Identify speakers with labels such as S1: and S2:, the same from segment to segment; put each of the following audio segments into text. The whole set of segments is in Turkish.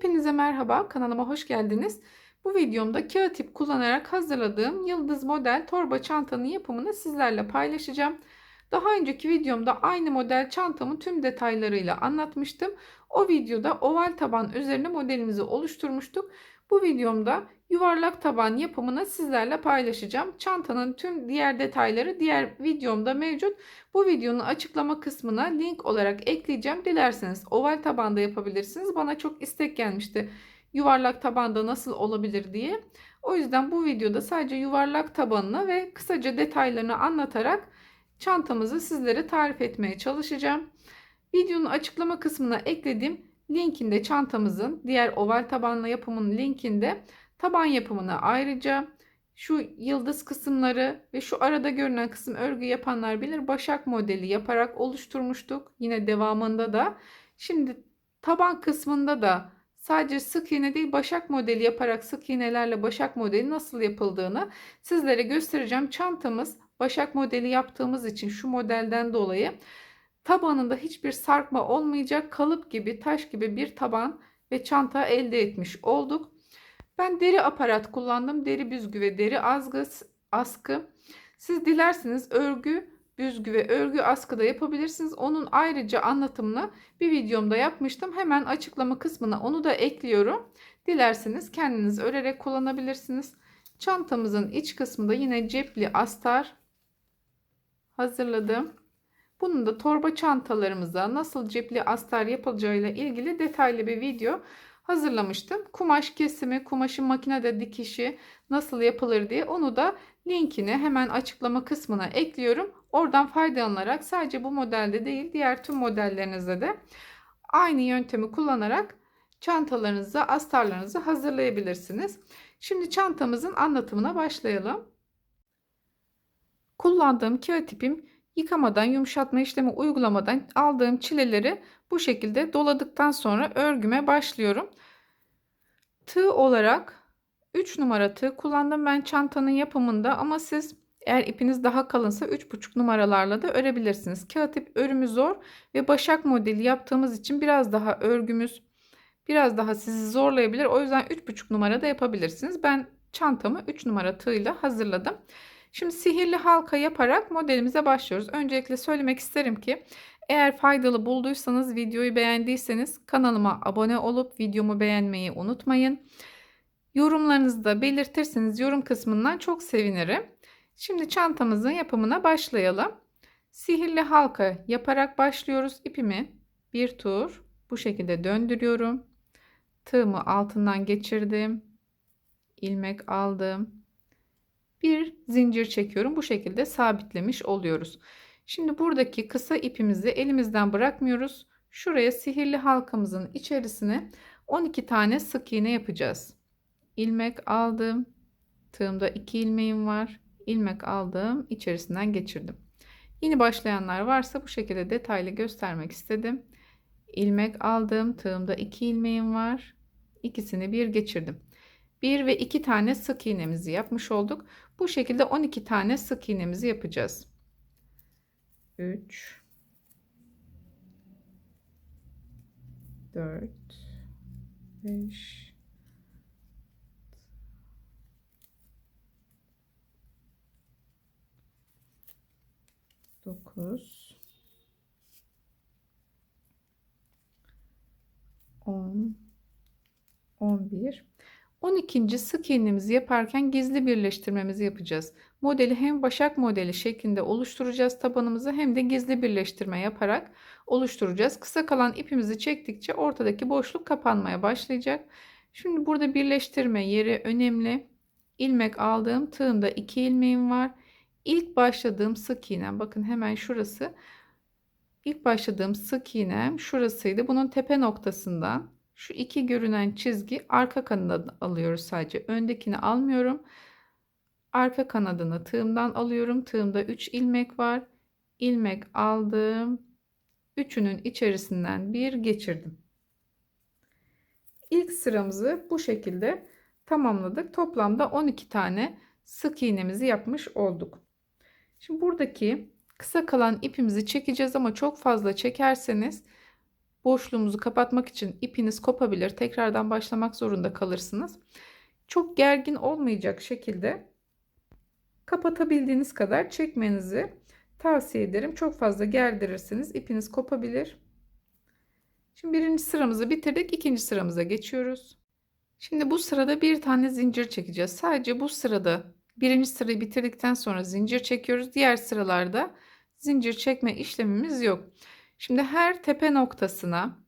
S1: Hepinize merhaba, kanalıma hoş geldiniz. Bu videomda kağıt ip kullanarak hazırladığım yıldız model torba çantanın yapımını sizlerle paylaşacağım. Daha önceki videomda aynı model çantamı tüm detaylarıyla anlatmıştım. O videoda oval taban üzerine modelimizi oluşturmuştuk. Bu videomda yuvarlak taban yapımını sizlerle paylaşacağım. Çantanın tüm diğer detayları diğer videomda mevcut. Bu videonun açıklama kısmına link olarak ekleyeceğim. Dilerseniz oval tabanda yapabilirsiniz. Bana çok istek gelmişti. Yuvarlak tabanda nasıl olabilir diye. O yüzden bu videoda sadece yuvarlak tabanını ve kısaca detaylarını anlatarak çantamızı sizlere tarif etmeye çalışacağım. Videonun açıklama kısmına eklediğim linkinde çantamızın diğer oval tabanlı yapımının linkinde taban yapımını ayrıca şu yıldız kısımları ve şu arada görünen kısım örgü yapanlar bilir başak modeli yaparak oluşturmuştuk. Yine devamında da şimdi taban kısmında da sadece sık iğne değil başak modeli yaparak sık iğnelerle başak modeli nasıl yapıldığını sizlere göstereceğim. Çantamız başak modeli yaptığımız için şu modelden dolayı tabanında hiçbir sarkma olmayacak kalıp gibi taş gibi bir taban ve çanta elde etmiş olduk. Ben deri aparat kullandım. Deri büzgü ve deri azgı, askı. Siz dilerseniz örgü, büzgü ve örgü askı da yapabilirsiniz. Onun ayrıca anlatımını bir videomda yapmıştım. Hemen açıklama kısmına onu da ekliyorum. Dilerseniz kendiniz örerek kullanabilirsiniz. Çantamızın iç kısmında yine cepli astar hazırladım. Bunun da torba çantalarımıza nasıl cepli astar yapılacağıyla ilgili detaylı bir video hazırlamıştım. Kumaş kesimi, kumaşın makinede dikişi nasıl yapılır diye onu da linkini hemen açıklama kısmına ekliyorum. Oradan faydalanarak sadece bu modelde değil diğer tüm modellerinizde de aynı yöntemi kullanarak çantalarınızı, astarlarınızı hazırlayabilirsiniz. Şimdi çantamızın anlatımına başlayalım. Kullandığım kağıt ipim yıkamadan, yumuşatma işlemi uygulamadan aldığım çileleri bu şekilde doladıktan sonra örgüme başlıyorum. Tığ olarak 3 numara tığ kullandım ben çantanın yapımında ama siz eğer ipiniz daha kalınsa 3,5 numaralarla da örebilirsiniz. Kağıt ip örümü zor ve başak modeli yaptığımız için biraz daha örgümüz biraz daha sizi zorlayabilir. O yüzden 3,5 numara da yapabilirsiniz. Ben çantamı 3 numara tığıyla hazırladım. Şimdi sihirli halka yaparak modelimize başlıyoruz. Öncelikle söylemek isterim ki eğer faydalı bulduysanız videoyu beğendiyseniz kanalıma abone olup videomu beğenmeyi unutmayın. Yorumlarınızı da belirtirseniz yorum kısmından çok sevinirim. Şimdi çantamızın yapımına başlayalım. Sihirli halka yaparak başlıyoruz. İpimi bir tur bu şekilde döndürüyorum. Tığımı altından geçirdim. ilmek aldım. Bir zincir çekiyorum. Bu şekilde sabitlemiş oluyoruz. Şimdi buradaki kısa ipimizi elimizden bırakmıyoruz. Şuraya sihirli halkamızın içerisine 12 tane sık iğne yapacağız. İlmek aldım. Tığımda 2 ilmeğim var. İlmek aldım. içerisinden geçirdim. Yeni başlayanlar varsa bu şekilde detaylı göstermek istedim. İlmek aldım. Tığımda 2 ilmeğim var. İkisini bir geçirdim. 1 ve 2 tane sık iğnemizi yapmış olduk. Bu şekilde 12 tane sık iğnemizi yapacağız. 3 4 5 9 10 11 12. sık iğnemizi yaparken gizli birleştirmemizi yapacağız. Modeli hem başak modeli şeklinde oluşturacağız tabanımızı hem de gizli birleştirme yaparak oluşturacağız. Kısa kalan ipimizi çektikçe ortadaki boşluk kapanmaya başlayacak. Şimdi burada birleştirme yeri önemli. İlmek aldığım tığımda 2 ilmeğim var. İlk başladığım sık iğnem bakın hemen şurası. İlk başladığım sık iğnem şurasıydı. Bunun tepe noktasından şu iki görünen çizgi arka kanadını alıyoruz sadece. Öndekini almıyorum. Arka kanadını tığımdan alıyorum. Tığımda 3 ilmek var. İlmek aldım. Üçünün içerisinden bir geçirdim. İlk sıramızı bu şekilde tamamladık. Toplamda 12 tane sık iğnemizi yapmış olduk. Şimdi buradaki kısa kalan ipimizi çekeceğiz ama çok fazla çekerseniz boşluğumuzu kapatmak için ipiniz kopabilir. Tekrardan başlamak zorunda kalırsınız. Çok gergin olmayacak şekilde kapatabildiğiniz kadar çekmenizi tavsiye ederim. Çok fazla gerdirirseniz ipiniz kopabilir. Şimdi birinci sıramızı bitirdik. İkinci sıramıza geçiyoruz. Şimdi bu sırada bir tane zincir çekeceğiz. Sadece bu sırada birinci sırayı bitirdikten sonra zincir çekiyoruz. Diğer sıralarda zincir çekme işlemimiz yok. Şimdi her tepe noktasına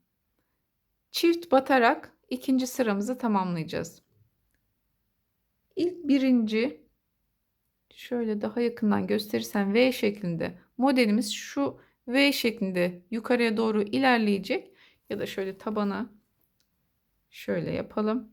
S1: çift batarak ikinci sıramızı tamamlayacağız. İlk birinci şöyle daha yakından gösterirsem V şeklinde modelimiz şu V şeklinde yukarıya doğru ilerleyecek ya da şöyle tabana şöyle yapalım.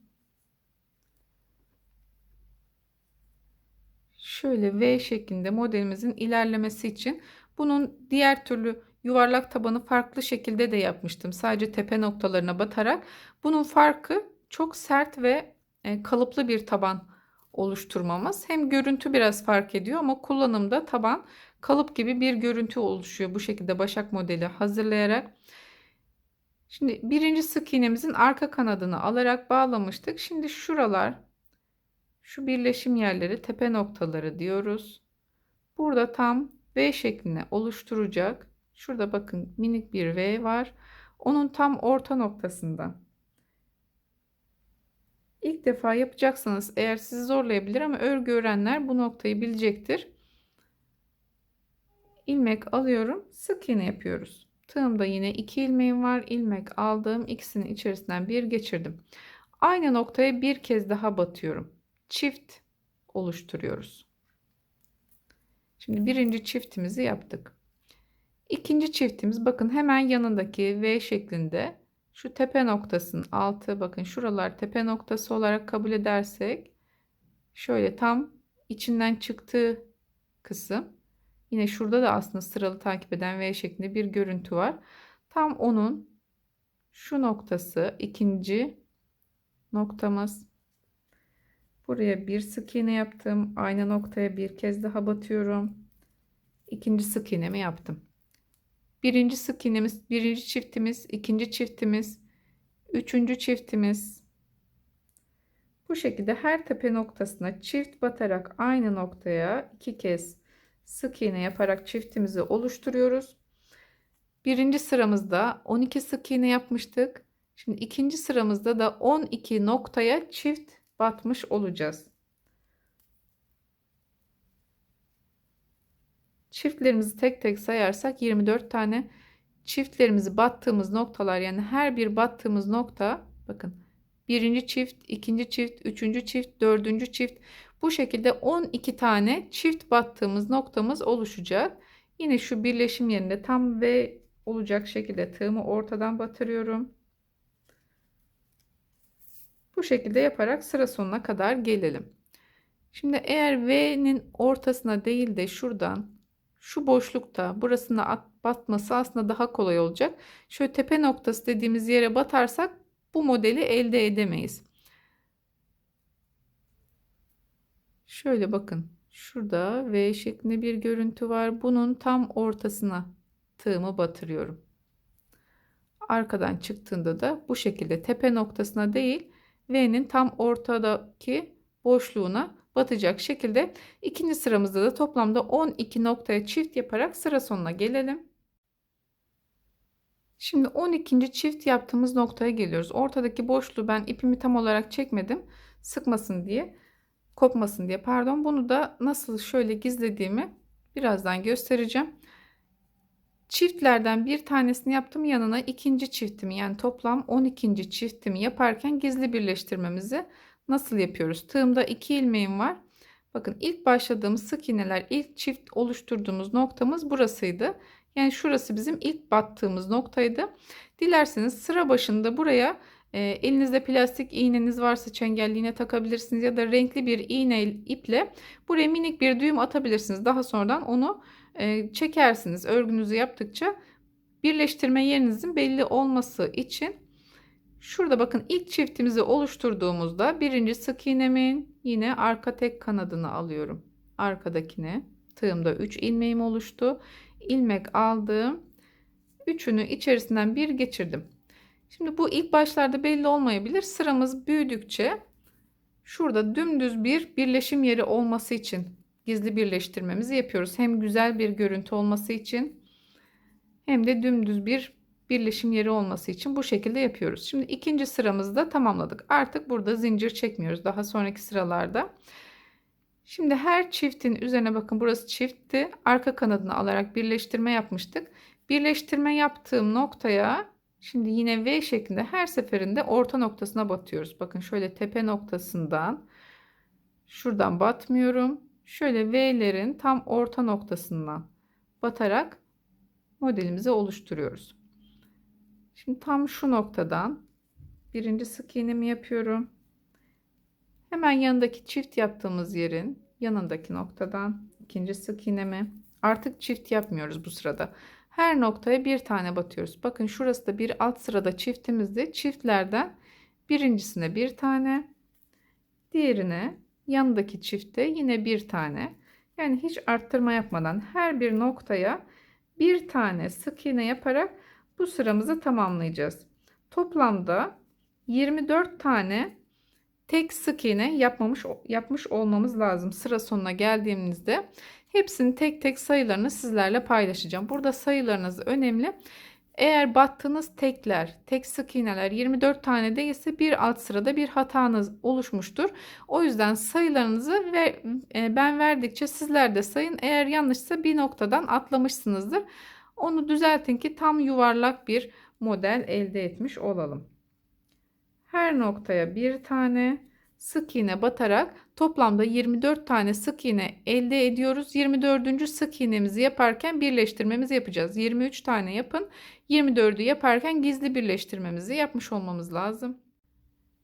S1: Şöyle V şeklinde modelimizin ilerlemesi için bunun diğer türlü yuvarlak tabanı farklı şekilde de yapmıştım. Sadece tepe noktalarına batarak. Bunun farkı çok sert ve e, kalıplı bir taban oluşturmamız. Hem görüntü biraz fark ediyor ama kullanımda taban kalıp gibi bir görüntü oluşuyor. Bu şekilde başak modeli hazırlayarak. Şimdi birinci sık iğnemizin arka kanadını alarak bağlamıştık. Şimdi şuralar şu birleşim yerleri tepe noktaları diyoruz. Burada tam V şeklini oluşturacak. Şurada bakın minik bir V var. Onun tam orta noktasında. İlk defa yapacaksanız eğer sizi zorlayabilir ama örgü öğrenler bu noktayı bilecektir. İlmek alıyorum. Sık iğne yapıyoruz. Tığımda yine iki ilmeğim var. İlmek aldım. İkisinin içerisinden bir geçirdim. Aynı noktaya bir kez daha batıyorum. Çift oluşturuyoruz. Şimdi birinci çiftimizi yaptık. İkinci çiftimiz bakın hemen yanındaki V şeklinde şu tepe noktasının altı bakın şuralar tepe noktası olarak kabul edersek şöyle tam içinden çıktığı kısım yine şurada da aslında sıralı takip eden V şeklinde bir görüntü var. Tam onun şu noktası ikinci noktamız. Buraya bir sık iğne yaptım. Aynı noktaya bir kez daha batıyorum. İkinci sık iğnemi yaptım. Birinci sık iğnemiz, birinci çiftimiz, ikinci çiftimiz, üçüncü çiftimiz. Bu şekilde her tepe noktasına çift batarak aynı noktaya iki kez sık iğne yaparak çiftimizi oluşturuyoruz. Birinci sıramızda 12 sık iğne yapmıştık. Şimdi ikinci sıramızda da 12 noktaya çift batmış olacağız. Çiftlerimizi tek tek sayarsak 24 tane çiftlerimizi battığımız noktalar yani her bir battığımız nokta bakın birinci çift, ikinci çift, üçüncü çift, dördüncü çift bu şekilde 12 tane çift battığımız noktamız oluşacak. Yine şu birleşim yerinde tam V olacak şekilde tığımı ortadan batırıyorum. Bu şekilde yaparak sıra sonuna kadar gelelim. Şimdi eğer V'nin ortasına değil de şuradan şu boşlukta burasına batması aslında daha kolay olacak. Şöyle tepe noktası dediğimiz yere batarsak bu modeli elde edemeyiz. Şöyle bakın. Şurada V şeklinde bir görüntü var. Bunun tam ortasına tığımı batırıyorum. Arkadan çıktığında da bu şekilde tepe noktasına değil V'nin tam ortadaki boşluğuna batacak şekilde ikinci sıramızda da toplamda 12 noktaya çift yaparak sıra sonuna gelelim. Şimdi 12. çift yaptığımız noktaya geliyoruz. Ortadaki boşluğu ben ipimi tam olarak çekmedim. Sıkmasın diye, kopmasın diye pardon. Bunu da nasıl şöyle gizlediğimi birazdan göstereceğim. Çiftlerden bir tanesini yaptım yanına ikinci çiftimi yani toplam 12. çiftimi yaparken gizli birleştirmemizi nasıl yapıyoruz? Tığımda 2 ilmeğim var. Bakın ilk başladığımız sık iğneler ilk çift oluşturduğumuz noktamız burasıydı. Yani şurası bizim ilk battığımız noktaydı. Dilerseniz sıra başında buraya e, elinizde plastik iğneniz varsa çengelli iğne takabilirsiniz ya da renkli bir iğne iple buraya minik bir düğüm atabilirsiniz. Daha sonradan onu e, çekersiniz örgünüzü yaptıkça birleştirme yerinizin belli olması için şurada bakın ilk çiftimizi oluşturduğumuzda birinci sık iğnemin yine arka tek kanadını alıyorum arkadakine tığımda 3 ilmeğim oluştu ilmek aldım üçünü içerisinden bir geçirdim. Şimdi bu ilk başlarda belli olmayabilir. Sıramız büyüdükçe şurada dümdüz bir birleşim yeri olması için gizli birleştirmemizi yapıyoruz. Hem güzel bir görüntü olması için hem de dümdüz bir birleşim yeri olması için bu şekilde yapıyoruz. Şimdi ikinci sıramızda tamamladık. Artık burada zincir çekmiyoruz daha sonraki sıralarda. Şimdi her çiftin üzerine bakın burası çiftti. Arka kanadını alarak birleştirme yapmıştık. Birleştirme yaptığım noktaya şimdi yine V şeklinde her seferinde orta noktasına batıyoruz. Bakın şöyle tepe noktasından şuradan batmıyorum. Şöyle V'lerin tam orta noktasından batarak modelimizi oluşturuyoruz. Şimdi tam şu noktadan birinci sık iğnemi yapıyorum. Hemen yanındaki çift yaptığımız yerin yanındaki noktadan ikinci sık iğnemi artık çift yapmıyoruz bu sırada. Her noktaya bir tane batıyoruz. Bakın şurası da bir alt sırada çiftimizde çiftlerden birincisine bir tane diğerine yanındaki çifte yine bir tane yani hiç arttırma yapmadan her bir noktaya bir tane sık iğne yaparak bu sıramızı tamamlayacağız. Toplamda 24 tane tek sık iğne yapmamış yapmış olmamız lazım. Sıra sonuna geldiğimizde hepsinin tek tek sayılarını sizlerle paylaşacağım. Burada sayılarınız önemli. Eğer battığınız tekler, tek sık iğneler 24 tane değilse bir alt sırada bir hatanız oluşmuştur. O yüzden sayılarınızı ve e, ben verdikçe sizler de sayın. Eğer yanlışsa bir noktadan atlamışsınızdır. Onu düzeltin ki tam yuvarlak bir model elde etmiş olalım. Her noktaya bir tane sık iğne batarak toplamda 24 tane sık iğne elde ediyoruz. 24. sık iğnemizi yaparken birleştirmemizi yapacağız. 23 tane yapın. 24'ü yaparken gizli birleştirmemizi yapmış olmamız lazım.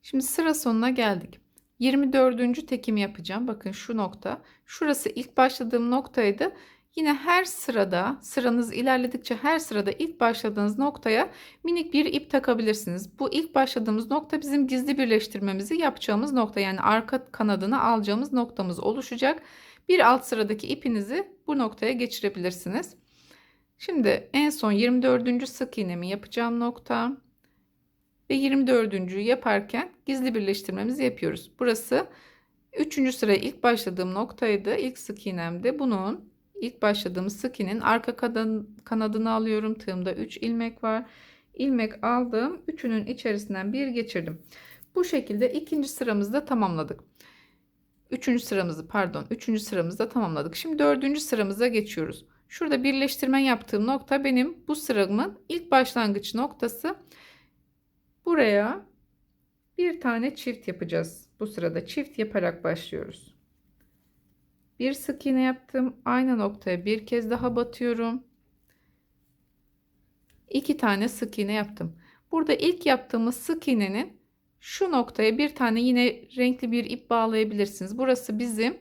S1: Şimdi sıra sonuna geldik. 24. tekimi yapacağım. Bakın şu nokta. Şurası ilk başladığım noktaydı. Yine her sırada sıranız ilerledikçe her sırada ilk başladığınız noktaya minik bir ip takabilirsiniz. Bu ilk başladığımız nokta bizim gizli birleştirmemizi yapacağımız nokta. Yani arka kanadını alacağımız noktamız oluşacak. Bir alt sıradaki ipinizi bu noktaya geçirebilirsiniz. Şimdi en son 24. sık iğnemi yapacağım nokta ve 24. yaparken gizli birleştirmemizi yapıyoruz. Burası 3. sıraya ilk başladığım noktaydı. İlk sık iğnemde bunun ilk başladığımız sık iğnenin arka kanadını alıyorum. Tığımda 3 ilmek var. İlmek aldım. Üçünün içerisinden bir geçirdim. Bu şekilde ikinci sıramızda tamamladık. Üçüncü sıramızı pardon. Üçüncü sıramızda tamamladık. Şimdi dördüncü sıramıza geçiyoruz. Şurada birleştirme yaptığım nokta benim bu sıramın ilk başlangıç noktası. Buraya bir tane çift yapacağız. Bu sırada çift yaparak başlıyoruz. Bir sık iğne yaptım. Aynı noktaya bir kez daha batıyorum. İki tane sık iğne yaptım. Burada ilk yaptığımız sık iğnenin şu noktaya bir tane yine renkli bir ip bağlayabilirsiniz. Burası bizim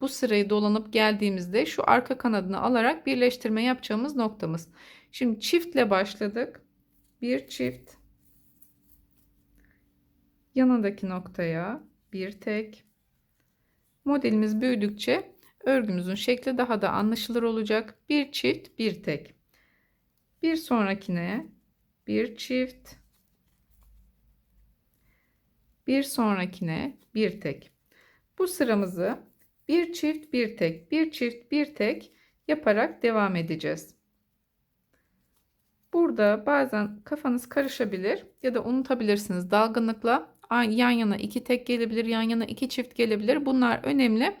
S1: bu sırayı dolanıp geldiğimizde şu arka kanadını alarak birleştirme yapacağımız noktamız. Şimdi çiftle başladık. Bir çift. Yanındaki noktaya bir tek. Modelimiz büyüdükçe örgümüzün şekli daha da anlaşılır olacak. Bir çift, bir tek. Bir sonrakine bir çift, bir sonrakine bir tek. Bu sıramızı bir çift, bir tek, bir çift, bir tek yaparak devam edeceğiz. Burada bazen kafanız karışabilir ya da unutabilirsiniz dalgınlıkla yan yana iki tek gelebilir, yan yana iki çift gelebilir. Bunlar önemli.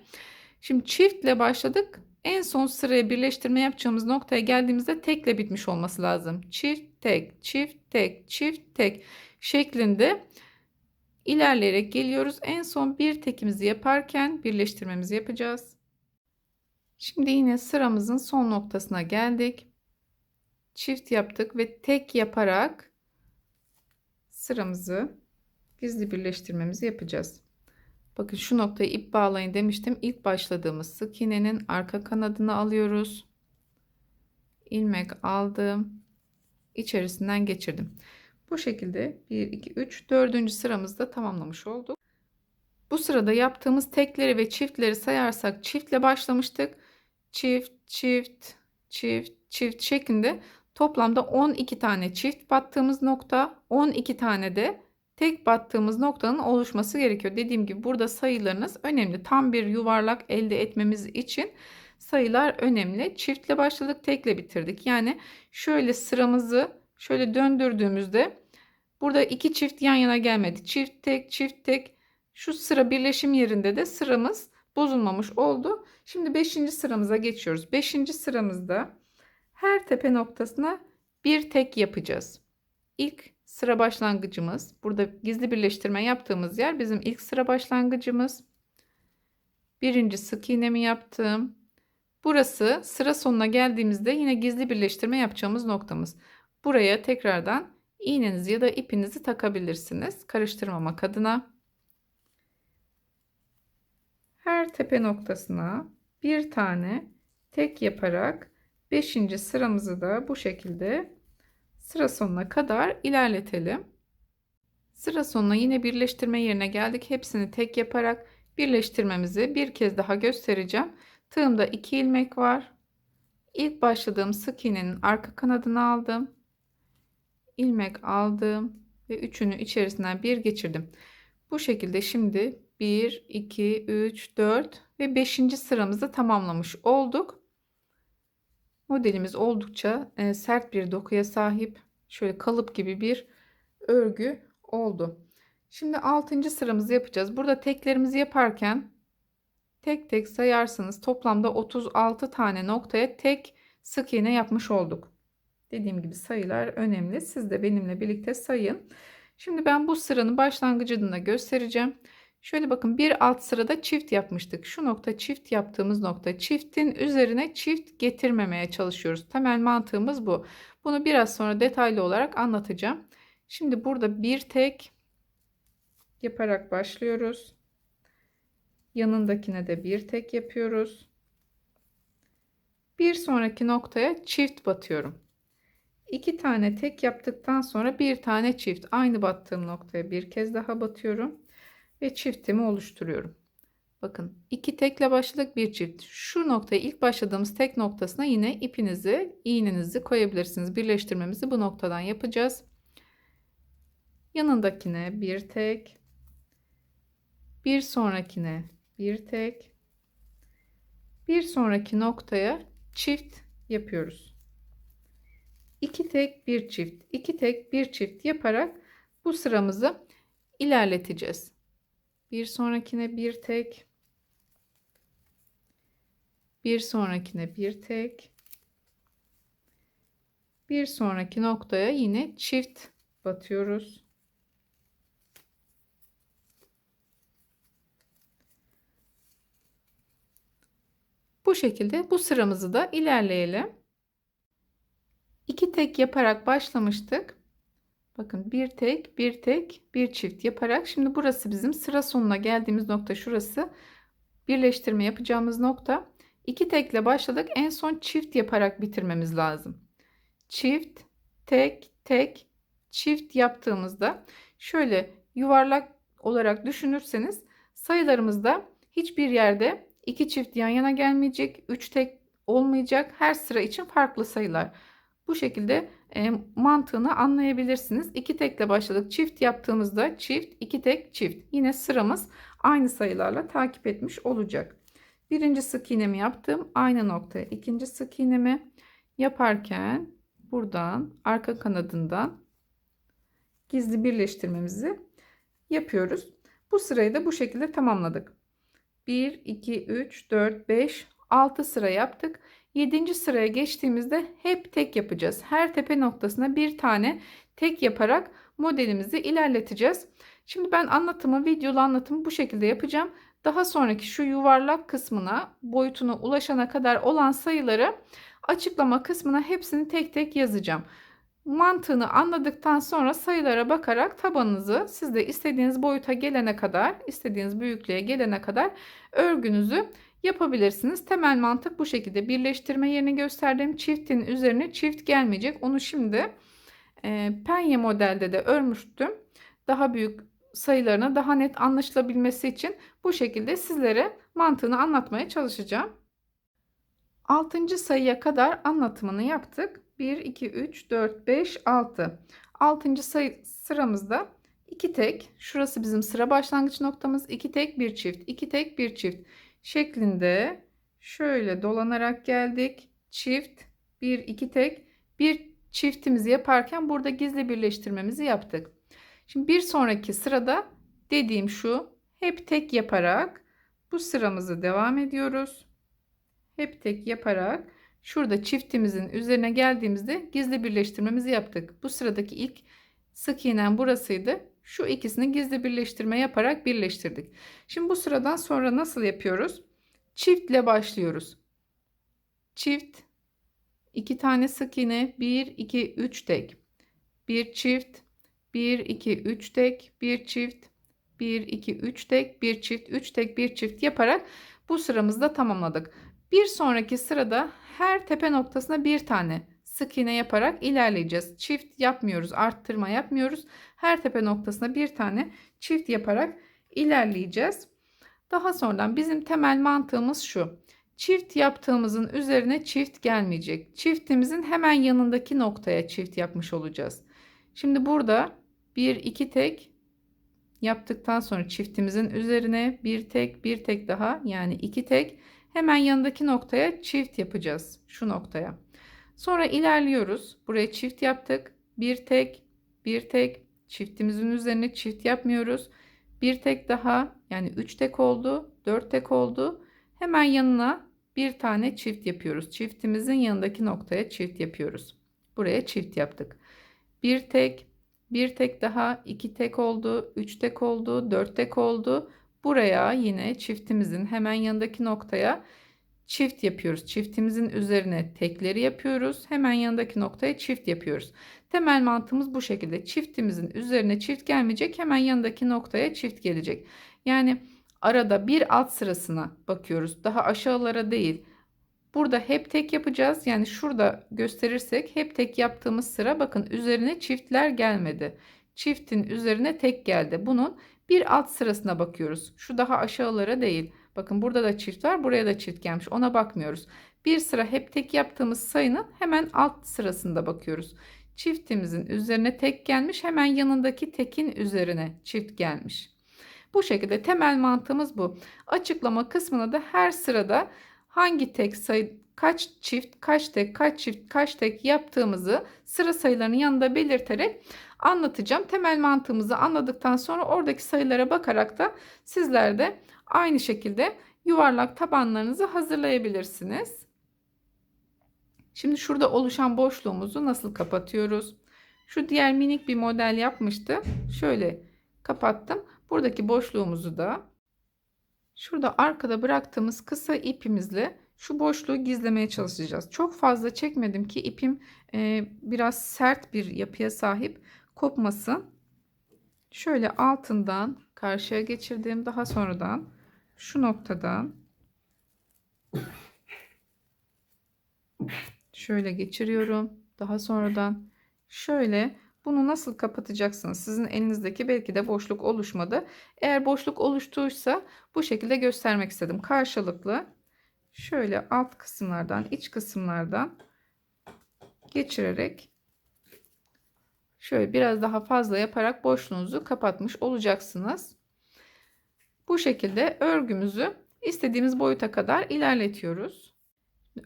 S1: Şimdi çiftle başladık. En son sıraya birleştirme yapacağımız noktaya geldiğimizde tekle bitmiş olması lazım. Çift tek, çift tek, çift tek şeklinde ilerleyerek geliyoruz. En son bir tekimizi yaparken birleştirmemizi yapacağız. Şimdi yine sıramızın son noktasına geldik. Çift yaptık ve tek yaparak sıramızı gizli birleştirmemizi yapacağız. Bakın şu noktayı ip bağlayın demiştim. İlk başladığımız sık iğnenin arka kanadını alıyoruz. ilmek aldım. içerisinden geçirdim. Bu şekilde 1 2 3 4. sıramızda tamamlamış olduk. Bu sırada yaptığımız tekleri ve çiftleri sayarsak çiftle başlamıştık. Çift, çift, çift, çift şeklinde Toplamda 12 tane çift battığımız nokta, 12 tane de tek battığımız noktanın oluşması gerekiyor. Dediğim gibi burada sayılarınız önemli. Tam bir yuvarlak elde etmemiz için sayılar önemli. Çiftle başladık, tekle bitirdik. Yani şöyle sıramızı şöyle döndürdüğümüzde burada iki çift yan yana gelmedi. Çift tek, çift tek. Şu sıra birleşim yerinde de sıramız bozulmamış oldu. Şimdi 5. sıramıza geçiyoruz. 5. sıramızda her tepe noktasına bir tek yapacağız. İlk sıra başlangıcımız. Burada gizli birleştirme yaptığımız yer bizim ilk sıra başlangıcımız. Birinci sık iğnemi yaptım. Burası sıra sonuna geldiğimizde yine gizli birleştirme yapacağımız noktamız. Buraya tekrardan iğnenizi ya da ipinizi takabilirsiniz. Karıştırmamak adına. Her tepe noktasına bir tane tek yaparak 5. sıramızı da bu şekilde sıra sonuna kadar ilerletelim. Sıra sonuna yine birleştirme yerine geldik. Hepsini tek yaparak birleştirmemizi bir kez daha göstereceğim. Tığımda 2 ilmek var. İlk başladığım sık iğnenin arka kanadını aldım. ilmek aldım ve üçünü içerisinden bir geçirdim. Bu şekilde şimdi 1, 2, 3, 4 ve 5. sıramızı tamamlamış olduk. Modelimiz oldukça e, sert bir dokuya sahip. Şöyle kalıp gibi bir örgü oldu. Şimdi 6. sıramızı yapacağız. Burada teklerimizi yaparken tek tek sayarsınız. Toplamda 36 tane noktaya tek sık iğne yapmış olduk. Dediğim gibi sayılar önemli. Siz de benimle birlikte sayın. Şimdi ben bu sıranın başlangıcını da göstereceğim. Şöyle bakın bir alt sırada çift yapmıştık. Şu nokta çift yaptığımız nokta. Çiftin üzerine çift getirmemeye çalışıyoruz. Temel mantığımız bu. Bunu biraz sonra detaylı olarak anlatacağım. Şimdi burada bir tek yaparak başlıyoruz. Yanındakine de bir tek yapıyoruz. Bir sonraki noktaya çift batıyorum. İki tane tek yaptıktan sonra bir tane çift. Aynı battığım noktaya bir kez daha batıyorum ve çiftimi oluşturuyorum. Bakın iki tekle başladık bir çift. Şu noktaya ilk başladığımız tek noktasına yine ipinizi, iğnenizi koyabilirsiniz. Birleştirmemizi bu noktadan yapacağız. Yanındakine bir tek, bir sonrakine bir tek, bir sonraki noktaya çift yapıyoruz. İki tek bir çift, iki tek bir çift yaparak bu sıramızı ilerleteceğiz. Bir sonrakine bir tek. Bir sonrakine bir tek. Bir sonraki noktaya yine çift batıyoruz. Bu şekilde bu sıramızı da ilerleyelim. İki tek yaparak başlamıştık. Bakın bir tek, bir tek, bir çift yaparak şimdi burası bizim sıra sonuna geldiğimiz nokta şurası. Birleştirme yapacağımız nokta. İki tekle başladık. En son çift yaparak bitirmemiz lazım. Çift, tek, tek, çift yaptığımızda şöyle yuvarlak olarak düşünürseniz sayılarımızda hiçbir yerde iki çift yan yana gelmeyecek. Üç tek olmayacak. Her sıra için farklı sayılar. Bu şekilde e, mantığını anlayabilirsiniz. İki tekle başladık. Çift yaptığımızda çift, iki tek, çift. Yine sıramız aynı sayılarla takip etmiş olacak. Birinci sık iğnemi yaptım. Aynı noktaya ikinci sık iğnemi yaparken buradan arka kanadından gizli birleştirmemizi yapıyoruz. Bu sırayı da bu şekilde tamamladık. 1, 2, 3, 4, 5, 6 sıra yaptık. 7. sıraya geçtiğimizde hep tek yapacağız. Her tepe noktasına bir tane tek yaparak modelimizi ilerleteceğiz. Şimdi ben anlatımı, videolu anlatımı bu şekilde yapacağım. Daha sonraki şu yuvarlak kısmına, boyutuna ulaşana kadar olan sayıları açıklama kısmına hepsini tek tek yazacağım. Mantığını anladıktan sonra sayılara bakarak tabanınızı siz de istediğiniz boyuta gelene kadar, istediğiniz büyüklüğe gelene kadar örgünüzü yapabilirsiniz. Temel mantık bu şekilde. Birleştirme yerini gösterdiğim çiftin üzerine çift gelmeyecek. Onu şimdi e, penye modelde de örmüştüm. Daha büyük sayılarına daha net anlaşılabilmesi için bu şekilde sizlere mantığını anlatmaya çalışacağım. 6. sayıya kadar anlatımını yaptık. 1, 2, 3, 4, 5, 6. 6. sayı sıramızda 2 tek. Şurası bizim sıra başlangıç noktamız. 2 tek, 1 çift. 2 tek, 1 çift şeklinde şöyle dolanarak geldik. Çift, 1, 2 tek, 1 çiftimizi yaparken burada gizli birleştirmemizi yaptık. Şimdi bir sonraki sırada dediğim şu. Hep tek yaparak bu sıramızı devam ediyoruz. Hep tek yaparak şurada çiftimizin üzerine geldiğimizde gizli birleştirmemizi yaptık. Bu sıradaki ilk sık iğnem burasıydı. Şu ikisini gizli birleştirme yaparak birleştirdik. Şimdi bu sıradan sonra nasıl yapıyoruz? Çiftle başlıyoruz. Çift, iki tane sık iğne, 1, 2, 3 tek. Bir çift, 1, 2, 3 tek, bir çift, 1, 2, 3 tek, bir çift, 3 tek, bir çift yaparak bu sıramızda tamamladık. Bir sonraki sırada her tepe noktasına bir tane sık iğne yaparak ilerleyeceğiz. Çift yapmıyoruz, arttırma yapmıyoruz. Her tepe noktasına bir tane çift yaparak ilerleyeceğiz. Daha sonradan bizim temel mantığımız şu. Çift yaptığımızın üzerine çift gelmeyecek. Çiftimizin hemen yanındaki noktaya çift yapmış olacağız. Şimdi burada bir iki tek yaptıktan sonra çiftimizin üzerine bir tek bir tek daha yani iki tek hemen yanındaki noktaya çift yapacağız. Şu noktaya. Sonra ilerliyoruz. Buraya çift yaptık. Bir tek bir tek çiftimizin üzerine çift yapmıyoruz. Bir tek daha yani 3 tek oldu. 4 tek oldu. Hemen yanına bir tane çift yapıyoruz. Çiftimizin yanındaki noktaya çift yapıyoruz. Buraya çift yaptık. Bir tek, bir tek daha, iki tek oldu, üç tek oldu, dört tek oldu. Buraya yine çiftimizin hemen yanındaki noktaya çift yapıyoruz. Çiftimizin üzerine tekleri yapıyoruz. Hemen yanındaki noktaya çift yapıyoruz. Temel mantığımız bu şekilde. Çiftimizin üzerine çift gelmeyecek. Hemen yanındaki noktaya çift gelecek. Yani arada bir alt sırasına bakıyoruz. Daha aşağılara değil. Burada hep tek yapacağız. Yani şurada gösterirsek hep tek yaptığımız sıra bakın üzerine çiftler gelmedi. Çiftin üzerine tek geldi. Bunun bir alt sırasına bakıyoruz. Şu daha aşağılara değil. Bakın burada da çift var. Buraya da çift gelmiş. Ona bakmıyoruz. Bir sıra hep tek yaptığımız sayının hemen alt sırasında bakıyoruz. Çiftimizin üzerine tek gelmiş. Hemen yanındaki tekin üzerine çift gelmiş. Bu şekilde temel mantığımız bu. Açıklama kısmına da her sırada hangi tek sayı kaç çift, kaç tek, kaç çift, kaç tek yaptığımızı sıra sayılarının yanında belirterek anlatacağım. Temel mantığımızı anladıktan sonra oradaki sayılara bakarak da sizler de aynı şekilde yuvarlak tabanlarınızı hazırlayabilirsiniz. Şimdi şurada oluşan boşluğumuzu nasıl kapatıyoruz? Şu diğer minik bir model yapmıştı. Şöyle kapattım. Buradaki boşluğumuzu da şurada arkada bıraktığımız kısa ipimizle şu boşluğu gizlemeye çalışacağız. Çok fazla çekmedim ki ipim e, biraz sert bir yapıya sahip kopmasın. Şöyle altından karşıya geçirdim. Daha sonradan şu noktadan şöyle geçiriyorum. Daha sonradan şöyle bunu nasıl kapatacaksınız? Sizin elinizdeki belki de boşluk oluşmadı. Eğer boşluk oluştuysa bu şekilde göstermek istedim. Karşılıklı şöyle alt kısımlardan, iç kısımlardan geçirerek şöyle biraz daha fazla yaparak boşluğunuzu kapatmış olacaksınız. Bu şekilde örgümüzü istediğimiz boyuta kadar ilerletiyoruz.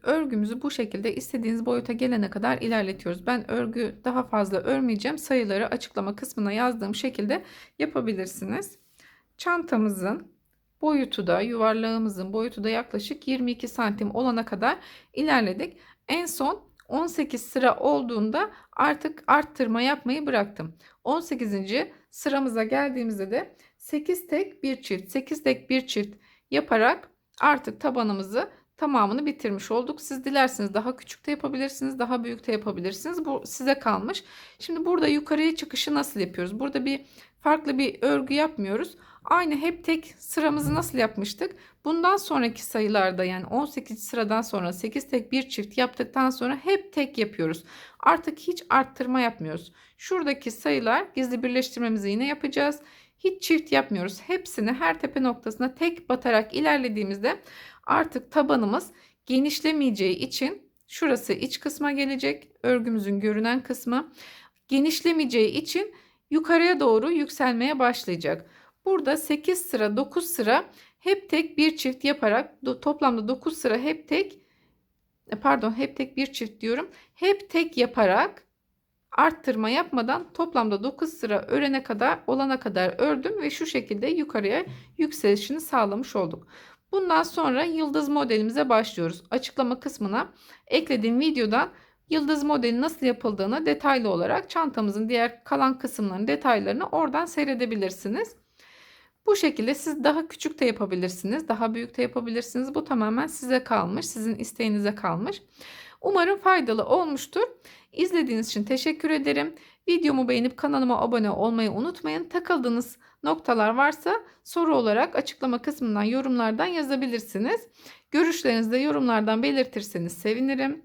S1: Örgümüzü bu şekilde istediğiniz boyuta gelene kadar ilerletiyoruz. Ben örgü daha fazla örmeyeceğim. Sayıları açıklama kısmına yazdığım şekilde yapabilirsiniz. Çantamızın boyutu da yuvarlağımızın boyutu da yaklaşık 22 santim olana kadar ilerledik. En son 18 sıra olduğunda artık arttırma yapmayı bıraktım. 18. sıramıza geldiğimizde de 8 tek bir çift 8 tek bir çift yaparak artık tabanımızı tamamını bitirmiş olduk. Siz dilerseniz daha küçük de yapabilirsiniz, daha büyük de yapabilirsiniz. Bu size kalmış. Şimdi burada yukarıya çıkışı nasıl yapıyoruz? Burada bir farklı bir örgü yapmıyoruz. Aynı hep tek sıramızı nasıl yapmıştık? Bundan sonraki sayılarda yani 18 sıradan sonra 8 tek bir çift yaptıktan sonra hep tek yapıyoruz. Artık hiç arttırma yapmıyoruz. Şuradaki sayılar gizli birleştirmemizi yine yapacağız. Hiç çift yapmıyoruz. Hepsini her tepe noktasına tek batarak ilerlediğimizde artık tabanımız genişlemeyeceği için Şurası iç kısma gelecek. Örgümüzün görünen kısmı. Genişlemeyeceği için yukarıya doğru yükselmeye başlayacak. Burada 8 sıra 9 sıra hep tek bir çift yaparak toplamda 9 sıra hep tek e, pardon hep tek bir çift diyorum. Hep tek yaparak arttırma yapmadan toplamda 9 sıra örene kadar olana kadar ördüm ve şu şekilde yukarıya yükselişini sağlamış olduk. Bundan sonra yıldız modelimize başlıyoruz. Açıklama kısmına eklediğim videodan yıldız modeli nasıl yapıldığını detaylı olarak çantamızın diğer kalan kısımlarının detaylarını oradan seyredebilirsiniz. Bu şekilde siz daha küçük de yapabilirsiniz, daha büyük de yapabilirsiniz. Bu tamamen size kalmış, sizin isteğinize kalmış. Umarım faydalı olmuştur. İzlediğiniz için teşekkür ederim. Videomu beğenip kanalıma abone olmayı unutmayın. Takıldığınız noktalar varsa soru olarak açıklama kısmından yorumlardan yazabilirsiniz. Görüşlerinizi de yorumlardan belirtirseniz sevinirim.